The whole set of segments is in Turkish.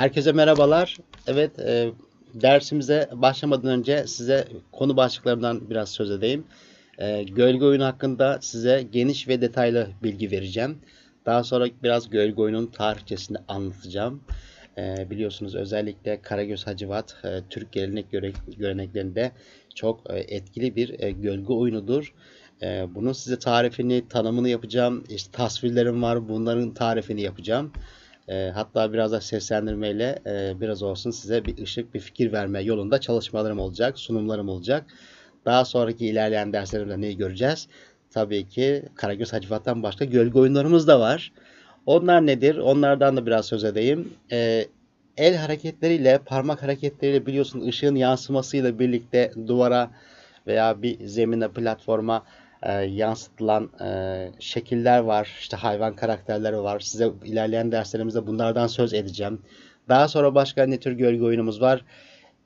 Herkese merhabalar. Evet, e, dersimize başlamadan önce size konu başlıklarından biraz söz edeyim. E, gölge oyunu hakkında size geniş ve detaylı bilgi vereceğim. Daha sonra biraz gölge oyunun tarihçesini anlatacağım. E, biliyorsunuz özellikle Karagöz Hacivat e, Türk gelenek göre, göreneklerinde çok e, etkili bir e, gölge oyunudur. E, bunun size tarifini, tanımını yapacağım. İşte tasvirlerim var, bunların tarifini yapacağım. E, hatta biraz da seslendirmeyle e, biraz olsun size bir ışık, bir fikir verme yolunda çalışmalarım olacak, sunumlarım olacak. Daha sonraki ilerleyen derslerimde neyi göreceğiz? Tabii ki Karagöz Hacivat'tan başka gölge oyunlarımız da var. Onlar nedir? Onlardan da biraz söz edeyim. E, el hareketleriyle, parmak hareketleriyle biliyorsun ışığın yansımasıyla birlikte duvara veya bir zemine, platforma e, yansıtılan e, şekiller var. İşte hayvan karakterleri var. Size ilerleyen derslerimizde bunlardan söz edeceğim. Daha sonra başka ne tür gölge oyunumuz var?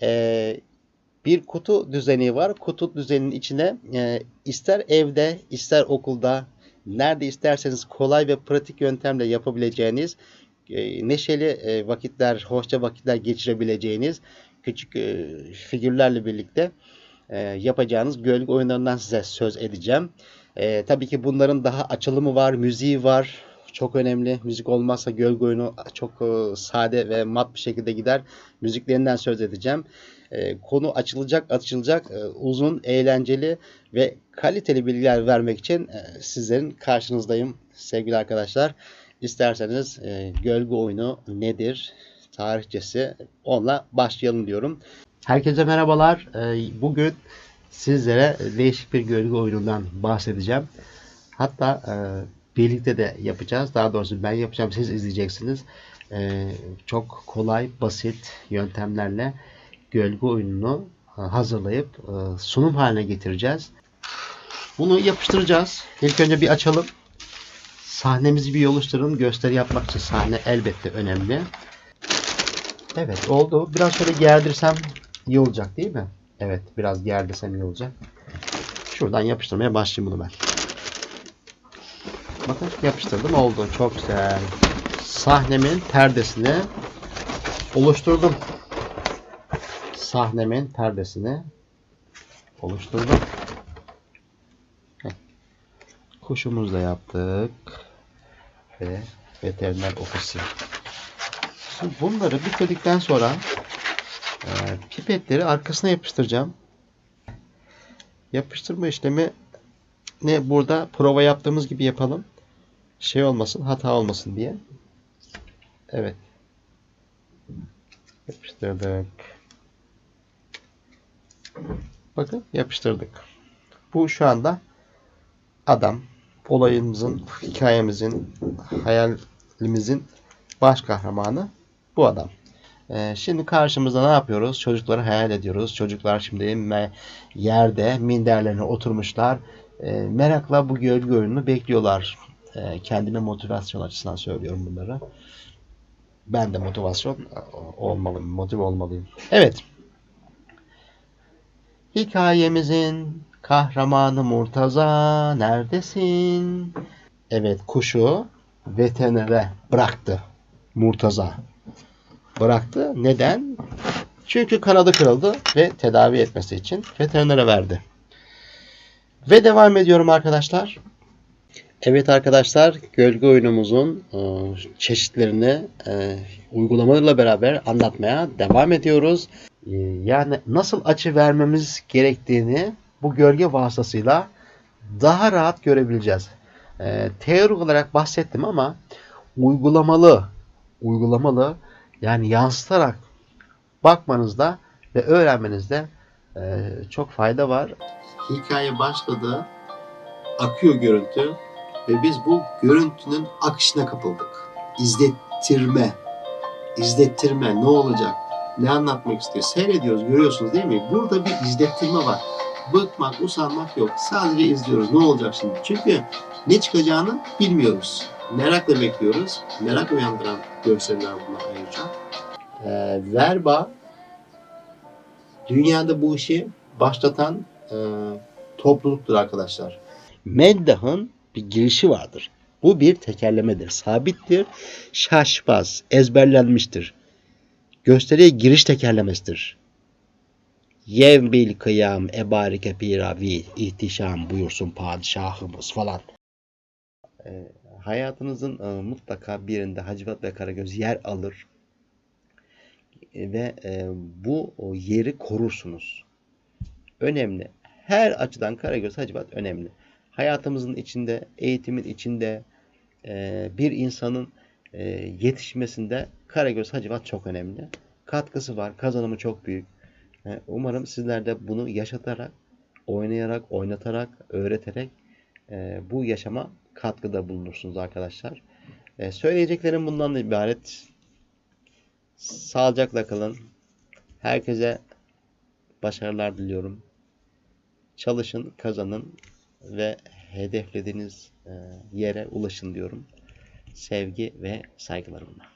E, bir kutu düzeni var. Kutu düzeninin içine e, ister evde, ister okulda, nerede isterseniz kolay ve pratik yöntemle yapabileceğiniz e, neşeli e, vakitler, hoşça vakitler geçirebileceğiniz küçük e, figürlerle birlikte e, yapacağınız gölge oyunlarından size söz edeceğim. E, tabii ki bunların daha açılımı var, müziği var. Çok önemli. Müzik olmazsa gölge oyunu çok e, sade ve mat bir şekilde gider. Müziklerinden söz edeceğim. E, konu açılacak, açılacak, e, uzun, eğlenceli ve kaliteli bilgiler vermek için e, sizlerin karşınızdayım sevgili arkadaşlar. İsterseniz e, gölge oyunu nedir, tarihçesi onunla başlayalım diyorum. Herkese merhabalar. Ee, Bugün sizlere değişik bir gölge oyunundan bahsedeceğim. Hatta e, birlikte de yapacağız. Daha doğrusu ben yapacağım, siz izleyeceksiniz. Ee, Çok kolay, basit yöntemlerle gölge oyununu e, hazırlayıp e, sunum haline getireceğiz. Bunu yapıştıracağız. İlk önce bir açalım. Sahnemizi bir oluşturun. Gösteri yapmak için sahne elbette önemli. Evet oldu. Biraz şöyle gerdirsem iyi olacak değil mi? Evet biraz gerdirsem iyi olacak. Şuradan yapıştırmaya başlayayım bunu ben. Bakın yapıştırdım oldu. Çok güzel. Sahnemin perdesini oluşturdum. Sahnemin perdesini oluşturdum. Heh. Kuşumuzu da yaptık. Ve veteriner ofisi. Şimdi bunları bitirdikten sonra pipetleri arkasına yapıştıracağım. Yapıştırma işlemi ne burada prova yaptığımız gibi yapalım. Şey olmasın, hata olmasın diye. Evet. Yapıştırdık. Bakın yapıştırdık. Bu şu anda adam olayımızın, hikayemizin, hayalimizin baş kahramanı bu adam. Ee, şimdi karşımızda ne yapıyoruz? Çocukları hayal ediyoruz. Çocuklar şimdi yerde minderlerine oturmuşlar. Ee, merakla bu gölge oyununu bekliyorlar. Ee, kendime motivasyon açısından söylüyorum bunları. Ben de motivasyon olmalıyım, motive olmalıyım. Evet. Hikayemizin kahramanı Murtaza neredesin? Evet kuşu veterinere bıraktı Murtaza bıraktı. Neden? Çünkü kanadı kırıldı ve tedavi etmesi için veterinere verdi. Ve devam ediyorum arkadaşlar. Evet arkadaşlar, gölge oyunumuzun e, çeşitlerini e, uygulamalarla beraber anlatmaya devam ediyoruz. E, yani nasıl açı vermemiz gerektiğini bu gölge vasıtasıyla daha rahat görebileceğiz. Teorik olarak bahsettim ama uygulamalı, uygulamalı yani yansıtarak bakmanızda ve öğrenmenizde e, çok fayda var. Hikaye başladı, akıyor görüntü ve biz bu görüntünün akışına kapıldık. İzlettirme, izlettirme ne olacak, ne anlatmak istiyor seyrediyoruz görüyorsunuz değil mi? Burada bir izlettirme var. Bıkmak, usanmak yok. Sadece izliyoruz. Ne olacak şimdi? Çünkü ne çıkacağını bilmiyoruz. Merakla bekliyoruz. Merak uyandıran görseller bunlar ayrıca. Ee, verba dünyada bu işi başlatan e, topluluktur arkadaşlar. Meddah'ın bir girişi vardır. Bu bir tekerlemedir. Sabittir, şaşmaz, ezberlenmiştir. gösteriye giriş tekerlemesidir. Yev bil kıyam ebarike piravi ihtişam buyursun padişahımız falan. E, hayatınızın e, mutlaka birinde Hacivat ve Karagöz yer alır E, ve e, bu o yeri korursunuz. Önemli. Her açıdan Karagöz Hacivat önemli. Hayatımızın içinde, eğitimin içinde, e, bir insanın e, yetişmesinde Karagöz Hacivat çok önemli. Katkısı var, kazanımı çok büyük. E, Umarım sizler de bunu yaşatarak, oynayarak, oynatarak, öğreterek e, bu yaşama katkıda bulunursunuz arkadaşlar. E, söyleyeceklerim bundan ibaret. Sağlıcakla kalın. Herkese başarılar diliyorum. Çalışın, kazanın ve hedeflediğiniz e, yere ulaşın diyorum. Sevgi ve saygılarımla.